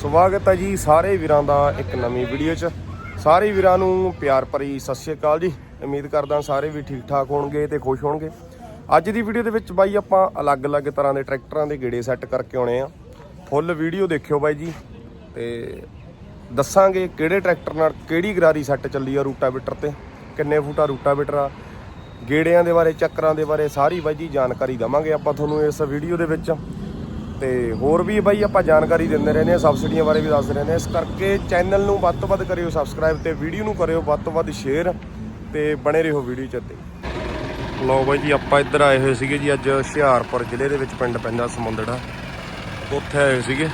ਸਵਾਗਤ ਹੈ ਜੀ ਸਾਰੇ ਵੀਰਾਂ ਦਾ ਇੱਕ ਨਵੀਂ ਵੀਡੀਓ 'ਚ। ਸਾਰੇ ਵੀਰਾਂ ਨੂੰ ਪਿਆਰ ਭਰੀ ਸਤਿ ਸ਼੍ਰੀ ਅਕਾਲ ਜੀ। ਉਮੀਦ ਕਰਦਾ ਸਾਰੇ ਵੀ ਠੀਕ ਠਾਕ ਹੋਣਗੇ ਤੇ ਖੁਸ਼ ਹੋਣਗੇ। ਅੱਜ ਦੀ ਵੀਡੀਓ ਦੇ ਵਿੱਚ ਬਾਈ ਆਪਾਂ ਅਲੱਗ-ਅਲੱਗ ਤਰ੍ਹਾਂ ਦੇ ਟਰੈਕਟਰਾਂ ਦੇ ਗੇੜੇ ਸੈੱਟ ਕਰਕੇ ਆਉਣੇ ਆ। ਫੁੱਲ ਵੀਡੀਓ ਦੇਖਿਓ ਬਾਈ ਜੀ ਤੇ ਦੱਸਾਂਗੇ ਕਿਹੜੇ ਟਰੈਕਟਰ ਨਾਲ ਕਿਹੜੀ ਗਰਾਰੀ ਸੈੱਟ ਚੱਲੀ ਆ ਰੂਟਾਵੇਟਰ ਤੇ, ਕਿੰਨੇ ਫੁੱਟਾ ਰੂਟਾਵੇਟਰ ਆ, ਗੇੜਿਆਂ ਦੇ ਬਾਰੇ, ਚੱਕਰਾਂ ਦੇ ਬਾਰੇ ਸਾਰੀ ਬਾਈ ਜੀ ਜਾਣਕਾਰੀ ਦਵਾਂਗੇ ਆਪਾਂ ਤੁਹਾਨੂੰ ਇਸ ਵੀਡੀਓ ਦੇ ਵਿੱਚ। ਤੇ ਹੋਰ ਵੀ ਬਾਈ ਆਪਾਂ ਜਾਣਕਾਰੀ ਦਿੰਦੇ ਰਹਿੰਦੇ ਆ ਸਬਸਿਡੀਆਂ ਬਾਰੇ ਵੀ ਦੱਸਦੇ ਰਹਿੰਦੇ ਆ ਇਸ ਕਰਕੇ ਚੈਨਲ ਨੂੰ ਵੱਧ ਤੋਂ ਵੱਧ ਕਰਿਓ ਸਬਸਕ੍ਰਾਈਬ ਤੇ ਵੀਡੀਓ ਨੂੰ ਕਰਿਓ, ਵੱਧ ਤੋਂ ਵੱਧ ਸ਼ੇਅਰ ਤੇ ਬਣੇ ਰਹੋ ਵੀਡੀਓ 'ਚ ਤੇ ਲਓ ਬਾਈ ਜੀ, ਆਪਾਂ ਇੱਧਰ ਆਏ ਹੋਏ ਸੀਗੇ ਜੀ ਅੱਜ ਹੁਸ਼ਿਆਰਪੁਰ ਜ਼ਿਲ੍ਹੇ ਦੇ ਵਿੱਚ ਪਿੰਡ ਪੈਂਦਾ ਸਮੁੰਦੜਾ। ਉੱਥੇ ਆਏ ਹੋਏ ਸੀਗੇ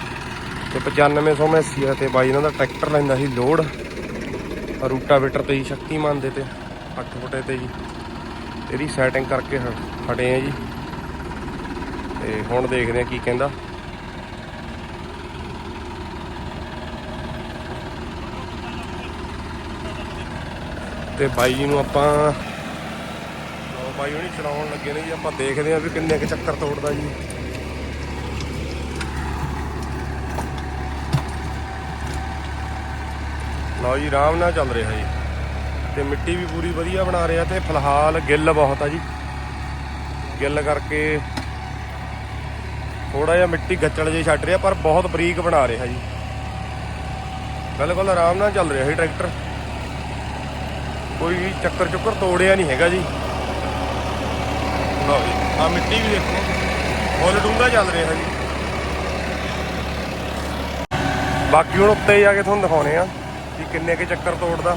ਤੇ 9500 ਮੈਸੀ ਆ ਤੇ ਬਾਈ ਇਹਨਾਂ ਦਾ ਟਰੈਕਟਰ ਲੈਂਦਾ ਸੀ ਲੋਡ। ਰੂਟਾਵੇਟਰ ਤੇ ਜੀ, ਸ਼ਕਤੀਮਾਨ ਦੇ ਤੇ 8 ਫੁੱਟੇ ਤੇ ਜੀ। ਇਹਦੀ ਸੈਟਿੰਗ ਕਰਕੇ ਹ- ਹਟੇ ਆ ਜੀ। ਤੇ ਹੁਣ ਦੇਖਦੇ ਆ ਕੀ ਕਹਿੰਦਾ। ਤੇ ਬਾਈ ਜੀ ਨੂੰ ਆਪਾਂ ਲਓ ਬਾਈ ਹੁਣੀ ਚਲਾਉਣ ਲੱਗੇ ਨੇ ਜੀ, ਆਪਾਂ ਦੇਖਦੇ ਆ ਵੀ ਕਿੰਨੇ ਕੁ ਚੱਕਰ ਤੋੜਦਾ ਜੀ। ਲਓ ਜੀ, ਆਰਾਮ ਨਾਲ ਚੱਲ ਰਿਹਾ ਜੀ। ਤੇ ਮਿੱਟੀ ਵੀ ਪੂਰੀ ਵਧੀਆ ਬਣਾ ਰਿਹਾ ਤੇ ਫਿਲਹਾਲ ਗਿੱਲ ਬਹੁਤ ਆ ਜੀ। ਗਿੱਲ ਕਰਕੇ ਥੋੜਾ ਜਿਹਾ ਮਿੱਟੀ ਗੱਚੜ ਜੇ ਛੱਡ ਰਿਹਾ, ਪਰ ਬਹੁਤ ਬਰੀਕ ਬਣਾ ਰਿਹਾ ਜੀ। ਬਿਲਕੁਲ ਆਰਾਮ ਨਾਲ ਚੱਲ ਰਿਹਾ ਹੈ ਟਰੈਕਟਰ। ਕੋਈ ਵੀ ਚੱਕਰ ਚੁੱਕਰ ਤੋੜਿਆ ਨਹੀਂ ਹੈਗਾ ਜੀ। ਲਓ ਜੀ ਆ ਮਿੱਟੀ ਵੀ ਦੇਖੋ। ਫੁੱਲ ਡੂੰਘਾ ਚੱਲ ਰਿਹਾ ਜੀ। ਬਾਕੀ ਹੁਣ ਉੱਤੇ ਜਾ ਕੇ ਤੁਹਾਨੂੰ ਦਿਖਾਉਣੇ ਆ ਕਿ ਕਿੰਨੇ ਕੇ ਚੱਕਰ ਤੋੜਦਾ।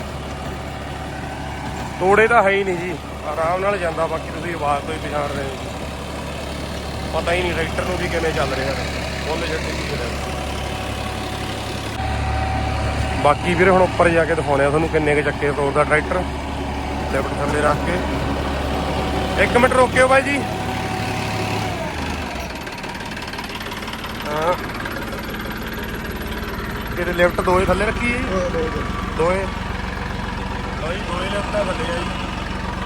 ਤੋੜੇ ਤਾਂ ਹੈ ਹੀ ਨਹੀਂ ਜੀ। ਆਰਾਮ ਨਾਲ ਜਾਂਦਾ, ਬਾਕੀ ਤੁਸੀਂ ਆਵਾਜ਼ ਤੋਂ ਹੀ ਪਛਾਣ ਰਹੇ ਹੋ। ਪਤਾ ਹੀ ਨਹੀਂ ਟਰੈਕਟਰ ਨੂੰ ਵੀ ਕਿਵੇਂ ਚੱਲ ਰਿਹਾ ਫੁੱਲ ਛੱਡੀ ਕੀ ਰਿਹਾ ਬਾਕੀ ਵੀਰੇ ਹੁਣ ਉੱਪਰ ਜਾ ਕੇ ਦਿਖਾਉਣੇ ਆ ਤੁਹਾਨੂੰ ਕਿੰਨੇ ਕੇ ਚੱਕੇ ਤੋੜਦਾ ਟਰੈਕਟਰ। ਲਿਫਟ ਥੱਲੇ ਰੱਖ ਕੇ। ਇੱਕ ਮਿੰਟ ਰੋਕਿਓ ਬਾਈ ਜੀ। ਹਾਂ। ਕਿਤੇ ਲਿਫਟ ਦੋਏ ਥੱਲੇ ਰੱਖੀ ਹੈ ਦੋਏ ਜੀ ਦੋਏ। ਲਿਫਟਾਂ ਥੱਲੇ ਆ ਜੀ।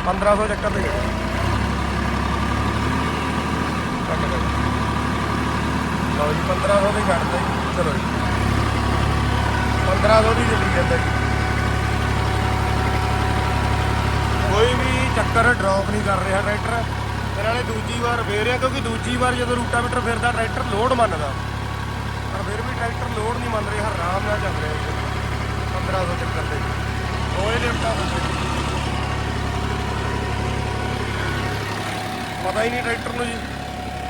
1500 ਚੱਕਰ ਦੇ ਕੱਟ ਕੱਟ ਲਓ ਜੀ 1500 ਦੇ ਕੱਟਦੇ ਜੀ ਚਲੋ ਜੀ। 1500 ਦੀ ਚੱਲੀ ਜਾਂਦਾ ਜੀ ਕੋਈ ਵੀ ਚੱਕਰ ਡ੍ਰੌਪ ਨਹੀਂ ਕਰ ਰਿਹਾ ਟਰੈਕਟਰ ਤੇ ਨਾਲੇ ਦੂਜੀ ਵਾਰ ਫੇਰ ਰਿਹਾ ਕਿਉਂਕਿ ਦੂਜੀ ਵਾਰ ਜਦੋਂ ਰੂਟਾਵੇਟਰ ਫਿਰਦਾ ਟਰੈਕਟਰ ਲੋਡ ਮੰਨਦਾ। ਪਰ ਫਿਰ ਵੀ ਟਰੈਕਟਰ ਲੋਡ ਨਹੀਂ ਮੰਨ ਰਿਹਾ ਆਰਾਮ ਨਾਲ ਚੱਲ ਰਿਹਾ ਜੀ 1500 ਚੱਕਰ ਤੇ ਦੋਏ ਲਿਫਟਾਂ ਪਤਾ ਹੀ ਨਹੀਂ ਟਰੈਕਟਰ ਨੂੰ ਜੀ।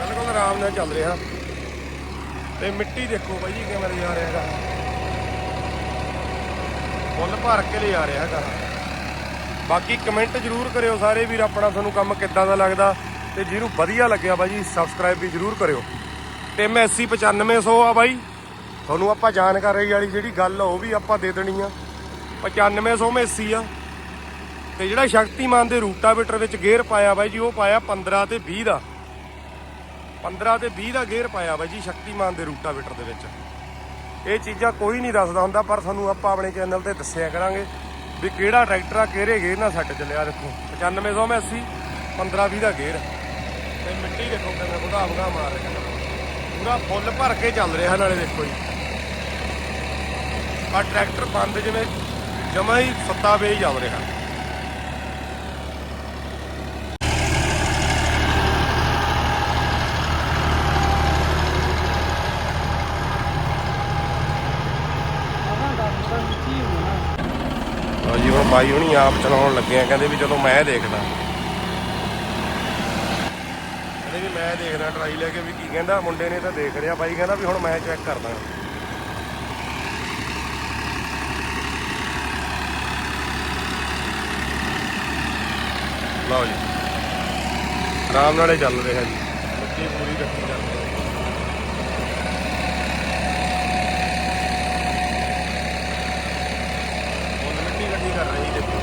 ਬਿਲਕੁਲ ਆਰਾਮ ਨਾਲ ਚੱਲ ਰਿਹਾ। ਤੇ ਮਿੱਟੀ ਦੇਖੋ ਬਾਈ ਜੀ ਕਿਵੇਂ ਲਿਜਾ ਰਿਹਾ ਹੈਗਾ। ਫੁੱਲ ਭਰ ਕੇ ਲਿਜਾ ਰਿਹਾ ਹੈਗਾ। ਬਾਕੀ ਕਮੈਂਟ ਜਰੂਰ ਕਰਿਓ ਸਾਰੇ ਵੀਰ, ਆਪਣਾ ਤੁਹਾਨੂੰ ਕੰਮ ਕਿੱਦਾਂ ਦਾ ਲੱਗਦਾ। ਤੇ ਜਿਹਨੂੰ ਵਧੀਆ ਲੱਗਿਆ ਬਾਈ ਸਬਸਕ੍ਰਾਈਬ ਵੀ ਜਰੂਰ ਕਰਿਓ। ਤੇ ਮੈਂ 80 9500 ਆ ਬਾਈ। ਤੁਹਾਨੂੰ ਆਪਾਂ ਜਾਣਕਾਰੀ ਵਾਲੀ ਜਿਹੜੀ ਗੱਲ ਆ, ਉਹ ਵੀ ਆਪਾਂ ਦੇ ਦੇਣੀ ਆ। 9500 ਮੈਸੀ ਆ। ਤੇ ਜਿਹੜਾ ਸ਼ਕਤੀਮਾਨ ਦੇ ਰੂਟਾਵੇਟਰ ਵਿੱਚ ਗੇਅਰ ਪਾਇਆ ਬਾਈ ਜੀ, ਉਹ ਪਾਇਆ 15 ਤੇ 20 ਦਾ। 15 ਤੇ 20 ਦਾ ਗੇਅਰ ਪਾਇਆ ਬਾਈ ਜੀ ਸ਼ਕਤੀਮਾਨ ਦੇ ਰੂਟਾਵੇਟਰ ਦੇ ਵਿੱਚ। ਇਹ ਚੀਜ਼ਾਂ ਕੋਈ ਨਹੀਂ ਦੱਸਦਾ ਹੁੰਦਾ, ਪਰ ਤੁਹਾਨੂੰ ਆਪਾਂ ਆਪਣੇ ਚੈਨਲ ਤੇ ਦੱਸਿਆ ਕਰਾਂਗੇ ਵੀ ਕਿਹੜਾ ਟਰੈਕਟਰ ਆ, ਕਿਹੜੇ ਗੇਅਰ ਨਾਲ ਸੈੱਟ ਚੱਲਿਆ। ਦੇਖੋ 9500 ਮੈਂ 80 15 20 ਦਾ ਗੇਅਰ। ਤੇ ਮਿੱਟੀ ਦੇਖੋ ਕਿੰਨਾ ਵਧਾ ਵਧਾ ਮਾਰ ਰਿਹਾ। ਪੂਰਾ ਫੁੱਲ ਭਰ ਕੇ ਚੱਲ ਰਿਹਾ ਨਾਲੇ ਦੇਖੋ ਜੀ। ਆ ਟਰੈਕਟਰ ਬੰਦ ਜਿਵੇਂ ਜਮਾ ਹੀ ਸੱਤਾ ਵੇ ਹੀ ਚੱਲ ਰਿਹਾ। ਲਓ ਜੀ, ਹੁਣ ਬਾਈ ਹੁਣੀ ਆਪ ਚਲਾਉਣ ਲੱਗੇ ਆ, ਕਹਿੰਦੇ ਵੀ ਚਲੋ ਮੈਂ ਦੇਖਦਾ। ਕਹਿੰਦੇ ਵੀ ਮੈਂ ਦੇਖਦਾ, ਟਰਾਈ ਲੈ ਕੇ ਵੀ ਕੀ ਕਹਿੰਦਾ, ਮੁੰਡੇ ਨੇ ਤਾਂ ਦੇਖ ਰਿਹਾ ਬਾਈ ਕਹਿੰਦਾ ਵੀ ਹੁਣ ਮੈਂ ਚੈੱਕ ਕਰਦਾ। ਲਓ ਜੀ, ਆਰਾਮ ਨਾਲੇ ਚੱਲ ਰਿਹਾ ਜੀ। ਬੱਚੇ ਪੂਰੀ ਰੱਖੀ ਜਾਂਦੇ ਆ। ਹੁਣ ਮਿੱਟੀ ਇਕੱਠੀ ਕਰ ਰਹੀ ਦੇਖੋ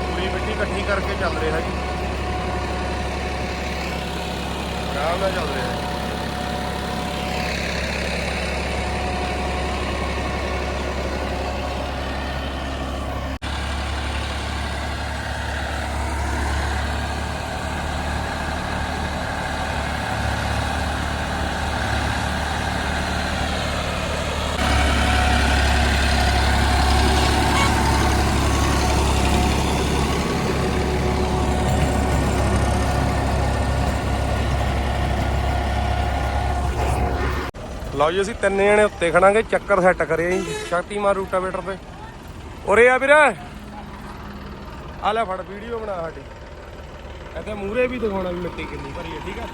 ਪੂਰੀ ਮਿੱਟੀ ਇਕੱਠੀ ਕਰਕੇ ਚੱਲ ਰਿਹਾ ਜੀ। ਆਰਾਮ ਨਾਲ ਚੱਲ ਰਿਹਾ ਹੈ ਲਓ ਜੀ, ਅਸੀਂ ਤਿੰਨ ਜਣੇ ਉੱਤੇ ਖੜਾਂਗੇ, ਚੱਕਰ ਸੈੱਟ ਕਰਿਆ ਜੀ, ਸ਼ਕਤੀਮਾਨ ਰੂਟਾਵੇਟਰ ਤੇ। ਉਰੇ ਆ ਵੀਰ। ਆ ਲੈ ਫੜ, ਵੀਡੀਓ ਬਣਾ ਸਾਡੀ। ਇੱਥੇ ਮੂਰੇ ਵੀ ਦਿਖਾਉਣਾ ਵੀ ਮਿੱਟੀ ਕਿੰਨੀ ਭਰੀ ਹੈ, ਠੀਕ ਆ?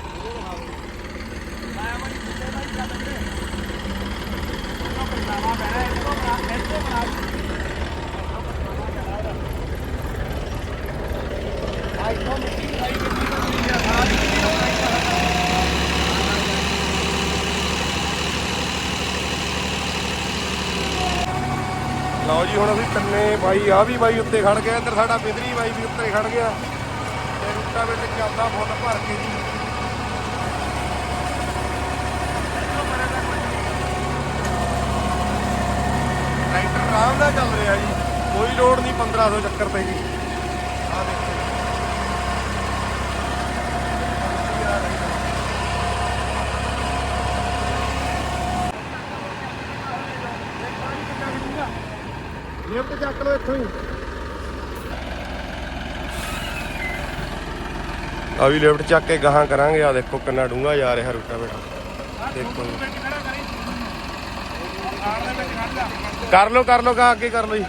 ਲਓ ਜੀ ਹੁਣ ਅਸੀਂ ਤਿੰਨੇ ਬਾਈ ਆ ਵੀ ਬਾਈ ਉੱਤੇ ਖੜ ਗਿਆ ਇੱਧਰ ਸਾਡਾ ਬਿਦਰੀ ਬਾਈ ਵੀ ਉੱਤੇ ਖੜ ਗਿਆ। ਤੇ ਰੂਟਾ ਵਿੱਚ ਚੱਲਦਾ ਫੁੱਲ ਭਰ ਕੇ ਜੀ। ਟਰੈਕਟਰ ਆਰਾਮ ਨਾਲ ਚੱਲ ਰਿਹਾ ਜੀ। ਕੋਈ ਲੋਡ ਨਹੀਂ 1500 ਚੱਕਰ ਤੇ ਜੀ। ਆ ਦੇਖੋ। ਲਿਫਟ ਚੱਕ ਲਓ ਇੱਥੋਂ ਹੀ। ਆ ਵੀ ਲਿਫਟ ਚੱਕ ਕੇ ਗਾਹਾਂ ਕਰਾਂਗੇ ਆ ਦੇਖੋ ਕਿੰਨਾ ਡੂੰਘਾ ਜਾ ਰਿਹਾ ਰੂਟਾ ਬੇਟਾ। ਦੇਖੋ। ਕਰ? ਲਓ ਕਰ ਲਓ ਗਾ ਅੱਗੇ ਕਰ ਲਓ ਜੀ।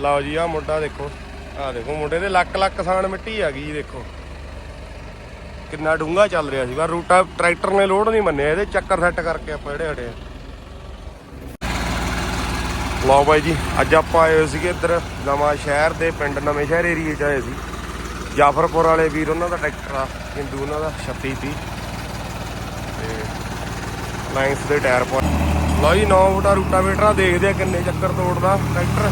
ਲਓ ਜੀ ਆ ਮੁੰਡਾ ਦੇਖੋ। ਆ ਦੇਖੋ ਮੁੰਡੇ ਦੇ ਲੱਕ ਲੱਕ ਸਾਣ ਮਿੱਟੀ ਆ ਗਈ ਜੀ ਦੇਖੋ। ਕਿੰਨਾ ਡੂੰਘਾ ਚੱਲ ਰਿਹਾ ਸੀਗਾ। ਰੂਟਾ ਟਰੈਕਟਰ ਨੇ ਲੋਡ ਨਹੀਂ ਮੰਨਿਆ ਇਹਦੇ ਚੱਕਰ ਸੈੱਟ ਕਰਕੇ ਆਪਾਂ ਜਿਹੜੇ ਹਟੇ ਆ। ਲਓ ਬਾਈ ਜੀ, ਅੱਜ ਆਪਾਂ ਆਏ ਸੀਗੇ ਇੱਧਰ ਨਵਾਂ ਸ਼ਹਿਰ ਦੇ ਪਿੰਡ, ਨਵੇਂ ਸ਼ਹਿਰ ਏਰੀਏ 'ਚ ਆਏ ਸੀ। ਜਾਫਰਪੁਰ ਵਾਲੇ ਵੀਰ, ਉਹਨਾਂ ਦਾ ਟਰੈਕਟਰ ਆ ਹਿੰਦੂ ਉਹਨਾਂ ਦਾ 36 ਤੀ ਤੇ ਲਾਈਨਸ ਦੇ ਟਾਇਰ ਪਾ ਲਓ ਜੀ 9 ਫੁੱਟਾ ਰੂਟਾਵੇਟਰ ਆ ਦੇਖਦੇ ਆ ਕਿੰਨੇ ਚੱਕਰ ਤੋੜਦਾ ਟਰੈਕਟਰ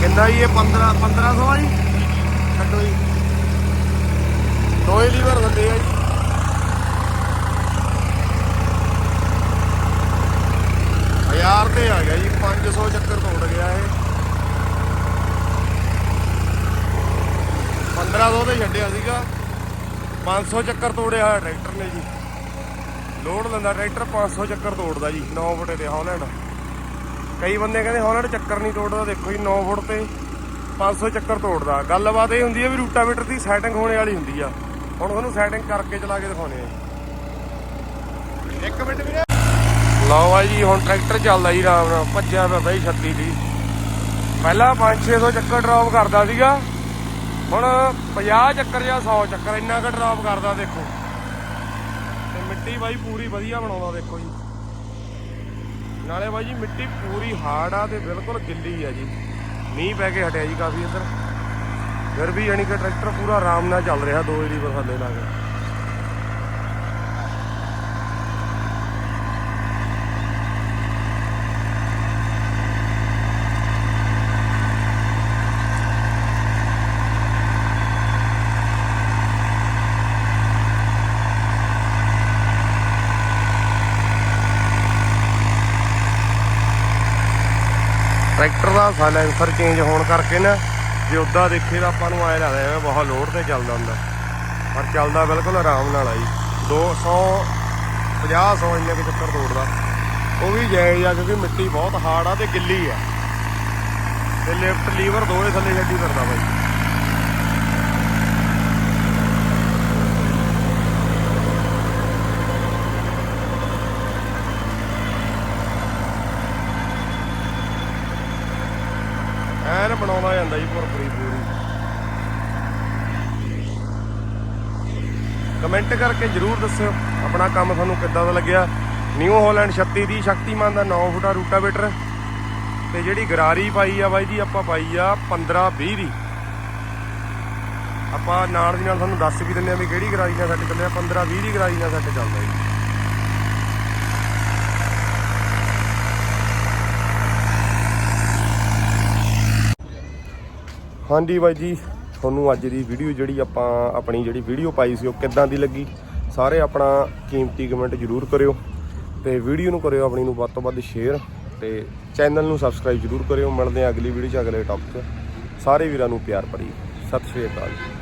ਕਹਿੰਦਾ ਜੀ ਇਹ 15 1500 ਆ ਜੀ ਛੱਡੋ ਜੀ। ਦੋਏ ਲੀਵਰ ਥੱਲੇ ਆ ਜੀ। ਹਜ਼ਾਰ ਤੇ ਆ ਗਿਆ ਜੀ 500 ਚੱਕਰ ਤੋੜ ਗਿਆ ਇਹ। 1500 ਤੇ ਛੱਡਿਆ ਸੀਗਾ 500 ਚੱਕਰ ਤੋੜਿਆ ਹੋਇਆ ਟਰੈਕਟਰ ਨੇ ਜੀ। ਲੋਡ ਲੈਂਦਾ, ਟਰੈਕਟਰ 500 ਚੱਕਰ ਤੋੜਦਾ ਜੀ 9 ਫੁੱਟ ਤੇ ਹਾਲੈਂਡ। ਕਈ ਬੰਦੇ ਕਹਿੰਦੇ ਹਾਲੈਂਡ ਚੱਕਰ ਨਹੀਂ ਤੋੜਦਾ, ਦੇਖੋ ਜੀ 9 ਫੁੱਟ ਤੇ 500 ਚੱਕਰ ਤੋੜਦਾ ਗੱਲਬਾਤ ਇਹ ਹੁੰਦੀ ਹੈ ਵੀ ਰੂਟਾਵੇਟਰ ਦੀ ਸੈਟਿੰਗ ਹੋਣੇ ਵਾਲੀ ਹੁੰਦੀ ਆ। ਹੁਣ ਤੁਹਾਨੂੰ ਸੈਟਿੰਗ ਕਰਕੇ ਚਲਾ ਕੇ ਦਿਖਾਉਣੇ ਆ ਇੱਕ ਮਿੰਟ ਵੀਰੇ ਲਓ ਆ ਜੀ, ਹੁਣ ਟਰੈਕਟਰ ਚੱਲਦਾ ਜੀ ਆਰਾਮ ਨਾਲ ਭੱਜਿਆ ਫਿਰਦਾ ਜੀ 36 ਦੀ। ਪਹਿਲਾਂ 5-600 ਚੱਕਰ ਡ੍ਰੌਪ ਕਰਦਾ ਸੀਗਾ, ਹੁਣ 50 ਚੱਕਰ ਜਾਂ 100 ਚੱਕਰ ਇੰਨਾ ਕੁ ਡ੍ਰੌਪ ਕਰਦਾ ਦੇਖੋ। ਤੇ ਮਿੱਟੀ ਬਾਈ ਪੂਰੀ ਵਧੀਆ ਬਣਾਉਂਦਾ ਦੇਖੋ ਜੀ। ਨਾਲੇ ਬਾਈ ਜੀ, ਮਿੱਟੀ ਪੂਰੀ ਹਾਰਡ ਆ ਤੇ ਬਿਲਕੁਲ ਗਿੱਲੀ ਆ ਜੀ। ਮੀਂਹ ਪੈ ਕੇ ਹਟਿਆ ਜੀ ਕਾਫੀ ਇੱਧਰ। ਫਿਰ ਵੀ ਯਾਨੀ ਕਿ ਟਰੈਕਟਰ ਪੂਰਾ ਆਰਾਮ ਨਾਲ ਚੱਲ ਰਿਹਾ, ਦੋ ਏਰੀ ਥੱਲੇ ਲਾ ਕੇ ਟਰੈਕਟਰ ਦਾ ਸਾਇਲੈਂਸਰ ਚੇਂਜ ਹੋਣ ਕਰਕੇ ਨਾ, ਜੇ ਉਦਾਂ ਦੇਖੇ ਤਾਂ ਆਪਾਂ ਨੂੰ ਆਏ ਲੱਗਦਾ ਜਿਵੇਂ ਬਹੁਤ ਲੋਡ ਤੇ ਚੱਲਦਾ ਹੁੰਦਾ। ਪਰ ਚੱਲਦਾ ਬਿਲਕੁਲ ਆਰਾਮ ਨਾਲ ਆ ਜੀ। 200 50 100 ਇੰਨੇ ਕੁ ਚੱਕਰ ਤੋੜਦਾ। ਉਹ ਵੀ ਜਾਇਜ਼ ਆ ਕਿਉਂਕਿ ਮਿੱਟੀ ਬਹੁਤ ਹਾਰਡ ਆ ਤੇ ਗਿੱਲੀ ਆ। ਤੇ ਲਿਫਟ ਲੀਵਰ ਦੋਵੇਂ ਥੱਲੇ ਛੱਡੀ ਕਰਦਾ ਬਾਈ ਐਨ ਬਣਾਉਂਦਾ ਜਾਂਦਾ ਜੀ ਭੁਰਪੁਰੀ ਪੂਰੀ ਕਮੈਂਟ ਕਰਕੇ ਜਰੂਰ ਦੱਸਿਓ ਆਪਣਾ ਕੰਮ ਤੁਹਾਨੂੰ ਕਿੱਦਾਂ ਦਾ ਲੱਗਿਆ। ਨਿਊ ਹਾਲੈਂਡ 36 ਦੀ ਸ਼ਕਤੀਮਾਨ ਦਾ 9 ਫੁੱਟਾ ਰੂਟਾਵੇਟਰ ਤੇ ਜਿਹੜੀ ਗਰਾਰੀ ਪਾਈ ਆ ਬਾਈ ਜੀ, ਆਪਾਂ ਪਾਈ ਆ 15 20 ਦੀ। ਆਪਾਂ ਨਾਲ ਦੀ ਨਾਲ ਤੁਹਾਨੂੰ ਦੱਸ ਵੀ ਦਿੰਦੇ ਆ ਵੀ ਕਿਹੜੀ ਗਰਾਰੀ ਨਾਲ ਸੈੱਟ ਚੱਲਿਆ 15 20 ਦੀ ਗਰਾਰੀ ਨਾਲ ਸੈੱਟ ਚੱਲਦਾ ਜੀ। ਹਾਂਜੀ ਬਾਈ ਜੀ ਤੁਹਾਨੂੰ ਅੱਜ ਦੀ ਵੀਡੀਓ ਜਿਹੜੀ ਆਪਾਂ, ਆਪਣੀ ਜਿਹੜੀ ਵੀਡੀਓ ਪਾਈ ਸੀ, ਉਹ ਕਿੱਦਾਂ ਦੀ ਲੱਗੀ? ਸਾਰੇ ਆਪਣਾ ਕੀਮਤੀ ਕਮੈਂਟ ਜ਼ਰੂਰ ਕਰਿਓ ਤੇ ਵੀਡੀਓ ਨੂੰ ਕਰਿਓ ਆਪਣੀ ਨੂੰ ਵੱਧ ਤੋਂ ਵੱਧ ਸ਼ੇਅਰ ਤੇ ਚੈਨਲ ਨੂੰ ਸਬਸਕ੍ਰਾਈਬ ਜ਼ਰੂਰ ਕਰਿਓ। ਮਿਲਦੇ ਆ ਅਗਲੀ ਵੀਡੀਓ 'ਚ ਅਗਲੇ ਟੌਪਿਕ ਸਾਰੇ ਵੀਰਾਂ ਨੂੰ ਪਿਆਰ ਭਰੀ। ਸਤਿ ਸ਼੍ਰੀ ਅਕਾਲ